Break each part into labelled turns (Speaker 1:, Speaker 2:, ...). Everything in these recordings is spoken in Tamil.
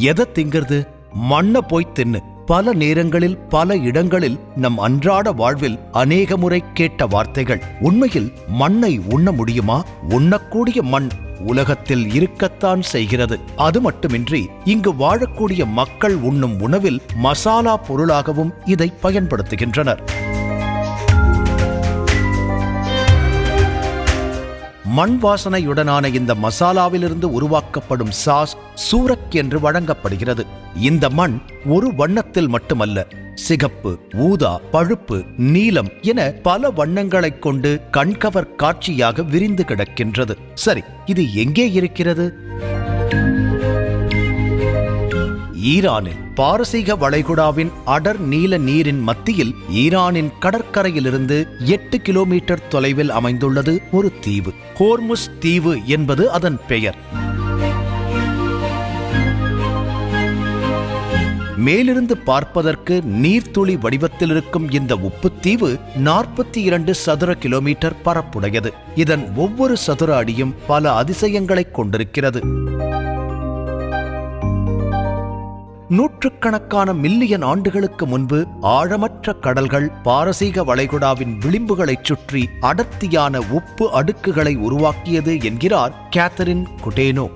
Speaker 1: எதை திங்கிறது? மண்ணை போய் தின்னு. பல நேரங்களில் பல இடங்களில் நம் அன்றாட வாழ்வில் அநேக முறை கேட்ட வார்த்தைகள். உண்மையில் மண்ணை உண்ண முடியுமா? உண்ணக்கூடிய மண் உலகத்தில் இருக்கத்தான் செய்கிறது. அது மட்டுமின்றி இங்கு வாழக்கூடிய மக்கள் உண்ணும் உணவில் மசாலா பொருளாகவும் இதை பயன்படுத்துகின்றனர். மண் வாசனையுடனான இந்த மசாலாவிலிருந்து உருவாக்கப்படும் சாஸ் சூரக் என்று வழங்கப்படுகிறது. இந்த மண் ஒரு வண்ணத்தில் மட்டுமல்ல சிகப்பு ஊதா பழுப்பு நீலம் என பல வண்ணங்களைக் கொண்டு கண்கவர் காட்சியாக விரிந்து கிடக்கின்றது. சரி இது எங்கே இருக்கிறது? ஈரானில் பாரசீக வளைகுடாவின் அடர் நீல நீரின் மத்தியில் ஈரானின் கடற்கரையிலிருந்து எட்டு கிலோமீட்டர் தொலைவில் அமைந்துள்ளது ஒரு தீவு. ஹோர்முஸ் தீவு என்பது அதன் பெயர். மேலிருந்து பார்ப்பதற்கு நீர்த்துளி வடிவத்தில் இருக்கும் இந்த உப்புத்தீவு நாற்பத்தி இரண்டு சதுர கிலோமீட்டர் பரப்புடையது. இதன் ஒவ்வொரு சதுர அடியும் பல அதிசயங்களைக் கொண்டிருக்கிறது. நூற்றுக்கணக்கான மில்லியன் ஆண்டுகளுக்கு முன்பு ஆழமற்ற கடல்கள் பாரசீக வளைகுடாவின் விளிம்புகளைச் சுற்றி அடர்த்தியான உப்பு அடுக்குகளை உருவாக்கியது என்கிறார் கேத்தரின் குடேனோ.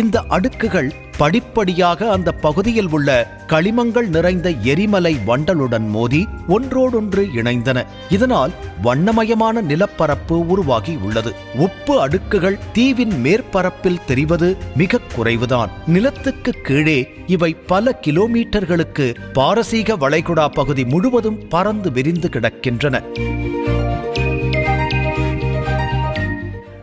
Speaker 1: இந்த அடுக்குகள் படிப்படியாக அந்த பகுதியில் உள்ள களிமங்கள் நிறைந்த எரிமலை வண்டலுடன் மோதி ஒன்றோடொன்று இணைந்தன. இதனால் வண்ணமயமான நிலப்பரப்பு உருவாகி உள்ளது. உப்பு அடுக்குகள் தீவின் மேற்பரப்பில் தெரிவது மிக குறைவுதான். நிலத்துக்கு கீழே இவை பல கிலோமீட்டர்களுக்கு பாரசீக வளைகுடா பகுதி முழுவதும் பறந்து விரிந்து கிடக்கின்றன.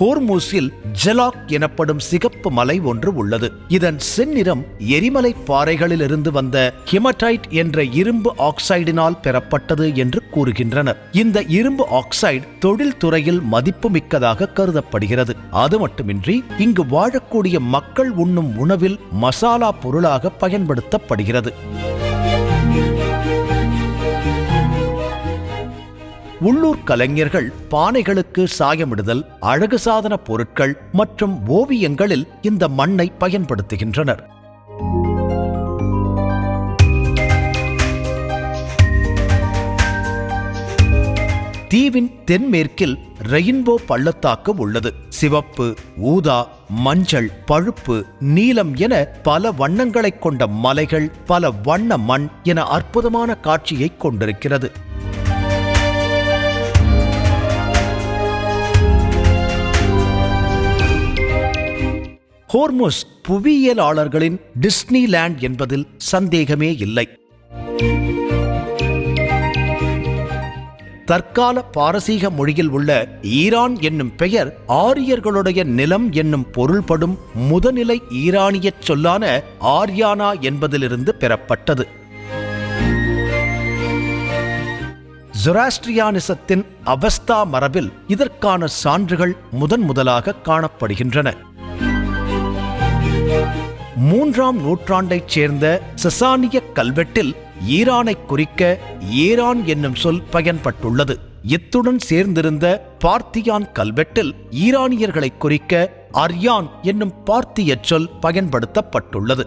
Speaker 1: ஹோர்மூஸில் ஜெலாக் எனப்படும் சிகப்பு மலை ஒன்று உள்ளது. இதன் செந்நிறம் எரிமலை பாறைகளிலிருந்து வந்த ஹிமடைட் என்ற இரும்பு ஆக்சைடினால் பெறப்பட்டது என்று கூறுகின்றனர். இந்த இரும்பு ஆக்சைடு தொழில்துறையில் மதிப்புமிக்கதாக கருதப்படுகிறது. அது மட்டுமின்றி இங்கு வாழக்கூடிய மக்கள் உண்ணும் உணவில் மசாலா பொருளாக பயன்படுத்தப்படுகிறது. உள்ளூர் கலைஞர்கள் பானைகளுக்கு சாயமிடுதல் அழகு சாதன பொருட்கள் மற்றும் ஓவியங்களில் இந்த மண்ணை பயன்படுத்துகின்றனர். தீவின் தென்மேற்கில் ரெயின்போ பள்ளத்தாக்கு உள்ளது. சிவப்பு ஊதா மஞ்சள் பழுப்பு நீலம் என பல வண்ணங்களைக் கொண்ட மலைகள் பல வண்ண மண் என அற்புதமான காட்சியைக் கொண்டிருக்கிறது. ஹோர்முஸ் புவியியலாளர்களின் டிஸ்னிலேண்ட் என்பதில் சந்தேகமே இல்லை. தற்கால பாரசீக மொழியில் உள்ள ஈரான் என்னும் பெயர் ஆரியர்களுடைய நிலம் என்னும் பொருள்படும் முதநிலை ஈரானியச் சொல்லான ஆர்யானா என்பதிலிருந்து பெறப்பட்டது. ஜொராஸ்ட்ரியானிசத்தின் அவஸ்தா மரபில் இதற்கான சான்றுகள் முதன் முதலாக காணப்படுகின்றன. மூன்றாம் நூற்றாண்டைச் சேர்ந்த சசானிய கல்வெட்டில் ஈரானை குறிக்க ஏரான் என்னும் சொல் பயன்பட்டுள்ளது. இத்துடன் சேர்ந்திருந்த பார்த்தியான் கல்வெட்டில் ஈரானியர்களை குறிக்க அர்யான் என்னும் பார்த்திய சொல் பயன்படுத்தப்பட்டுள்ளது.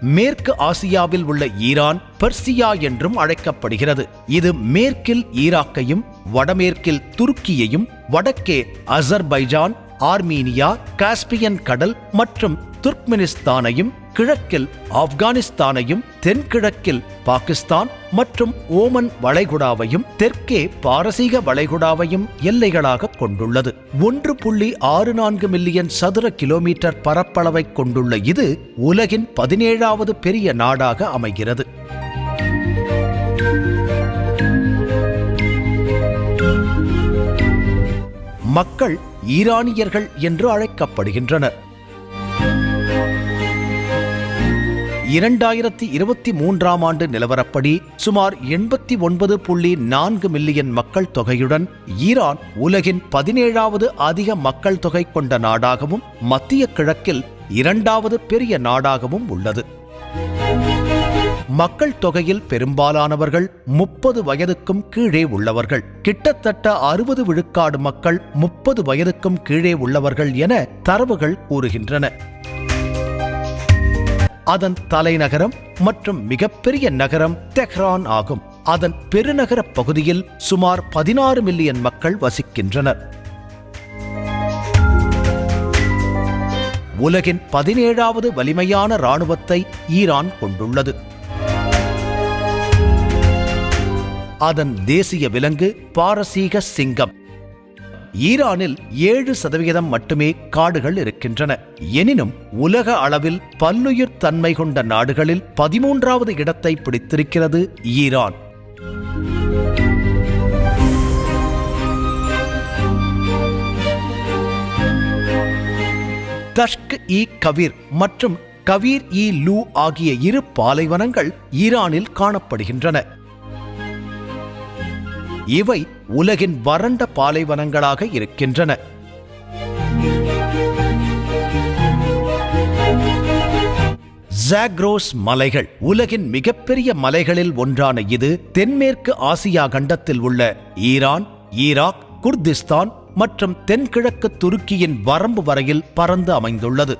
Speaker 1: மேற்கு ஆசியாவில் உள்ள ஈரான் பெர்சியா என்றும் அழைக்கப்படுகிறது. இது மேற்கில் ஈராக்கையும் வடமேற்கில் துருக்கியையும் வடக்கே அசர்பைஜான் ஆர்மீனியா காஸ்பியன் கடல் மற்றும் துர்க்மெனிஸ்தானையும் கிழக்கில் ஆப்கானிஸ்தானையும் தென்கிழக்கில் பாகிஸ்தான் மற்றும் ஓமன் வளைகுடாவையும் தெற்கே பாரசீக வளைகுடாவையும் எல்லைகளாக கொண்டுள்ளது. ஒன்று புள்ளி ஆறு நான்கு மில்லியன் சதுர கிலோமீட்டர் பரப்பளவை கொண்டுள்ள இது உலகின் பதினேழாவது பெரிய நாடாக அமைகிறது. மக்கள் ஈரானியர்கள் என்று அழைக்கப்படுகின்றனர். இரண்டாயிரத்தி இருபத்தி மூன்றாம் ஆண்டு நிலவரப்படி சுமார் எண்பத்தி ஒன்பது புள்ளி நான்கு மில்லியன் மக்கள் தொகையுடன் ஈரான் உலகின் பதினேழாவது அதிக மக்கள் தொகை கொண்ட நாடாகவும் மத்திய கிழக்கில் இரண்டாவது பெரிய நாடாகவும் உள்ளது. மக்கள் தொகையில் பெரும்பாலானவர்கள் முப்பது வயதுக்கும் கீழே உள்ளவர்கள். கிட்டத்தட்ட அறுபது விழுக்காடு மக்கள் முப்பது வயதுக்கும் கீழே உள்ளவர்கள் என தரவுகள் கூறுகின்றன. அதன் தலைநகரம் மற்றும் மிகப்பெரிய நகரம் தெஹ்ரான் ஆகும். அதன் பெருநகர பகுதியில் சுமார் பதினாறு மில்லியன் மக்கள் வசிக்கின்றனர். உலகின் பதினேழாவது வலிமையான இராணுவத்தை ஈரான் கொண்டுள்ளது. அதன் தேசிய விலங்கு பாரசீக சிங்கம். ஈரானில் ஏழு சதவிகிதம் மட்டுமே காடுகள் இருக்கின்றன. எனினும் உலக அளவில் பல்லுயிர் தன்மை கொண்ட நாடுகளில் பதிமூன்றாவது இடத்தை பிடித்திருக்கிறது ஈரான். தஷ்க் இ கவிர் மற்றும் கவீர் இ லூ ஆகிய இரு பாலைவனங்கள் ஈரானில் காணப்படுகின்றன. இவை உலகின் வறண்ட பாலைவனங்களாக இருக்கின்றன. ஜாக்ரோஸ் மலைகள் உலகின் மிகப்பெரிய மலைகளில் ஒன்றான இது தென்மேற்கு ஆசியா கண்டத்தில் உள்ள ஈரான் ஈராக் குர்திஸ்தான் மற்றும் தென்கிழக்கு துருக்கியின் வரம்பு வரையில் பறந்து அமைந்துள்ளது.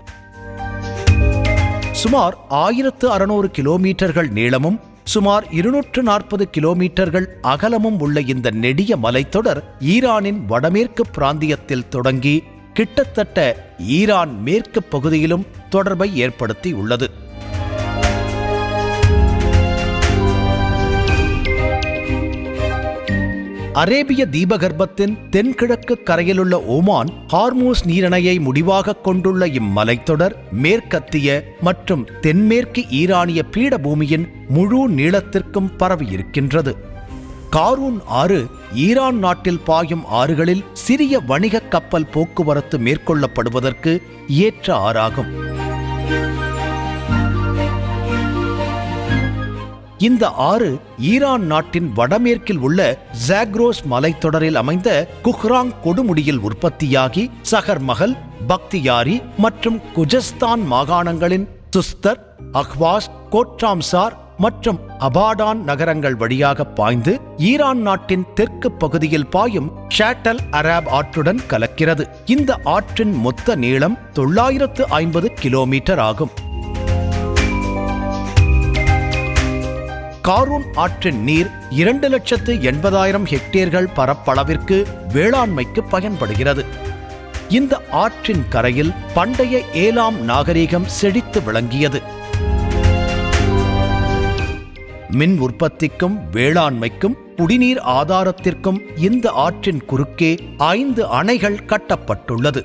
Speaker 1: சுமார் ஆயிரத்து அறுநூறு கிலோமீட்டர்கள் நீளமும் சுமார் இருநூற்று நாற்பது கிலோமீட்டர்கள் அகலமும் உள்ள இந்த நெடிய மலைத்தொடர் ஈரானின் வடமேற்கு பிராந்தியத்தில் தொடங்கி கிட்டத்தட்ட ஈரான் மேற்கு பகுதியிலும் தொடர்பை ஏற்படுத்தி உள்ளது அரேபிய தீபகற்பத்தின் தென்கிழக்கு கரையிலுள்ள ஓமான் ஹார்மூஸ் நீரிணையை முடிவாக கொண்டுள்ள இம்மலைத்தொடர் மேற்கத்திய மற்றும் தென்மேற்கு ஈரானிய பீடபூமியின் முழு நீளத்திற்கும் பரவியிருக்கின்றது. காரூன் ஆறு ஈரான் நாட்டில் பாயும் ஆறுகளில் சிறிய வணிக கப்பல் போக்குவரத்து மேற்கொள்ளப்படுவதற்கு ஏற்ற ஆறாகும். இந்த ஆறு ஈரான் நாட்டின் வடமேற்கில் உள்ள ஜாக்ரோஸ் மலைத்தொடரில் அமைந்த குஹ்ராங் கொடுமுடியில் உற்பத்தியாகி சஹர்மஹல் பக்தியாரி மற்றும் குஜஸ்தான் மாகாணங்களின் துஸ்தர் அஹ்வாஸ் கோட்ராம்சார் மற்றும் அபாடான் நகரங்கள் வழியாக பாய்ந்து ஈரான் நாட்டின் தெற்கு பகுதியில் பாயும் ஷேட்டல் அராப் ஆற்றுடன் கலக்கிறது. இந்த ஆற்றின் மொத்த நீளம் தொள்ளாயிரத்து ஐம்பது கிலோமீட்டர் ஆகும். காரூன் ஆற்றின் நீர் இரண்டு லட்சத்து எண்பதாயிரம் ஹெக்டேர்கள் பரப்பளவிற்கு வேளாண்மைக்கு பயன்படுகிறது. இந்த ஆற்றின் கரையில் பண்டைய ஏலாம் நாகரிகம் செழித்து விளங்கியது. மின் உற்பத்திக்கும் வேளாண்மைக்கும் குடிநீர் ஆதாரத்திற்கும் இந்த ஆற்றின் குறுக்கே ஐந்து அணைகள் கட்டப்பட்டுள்ளது.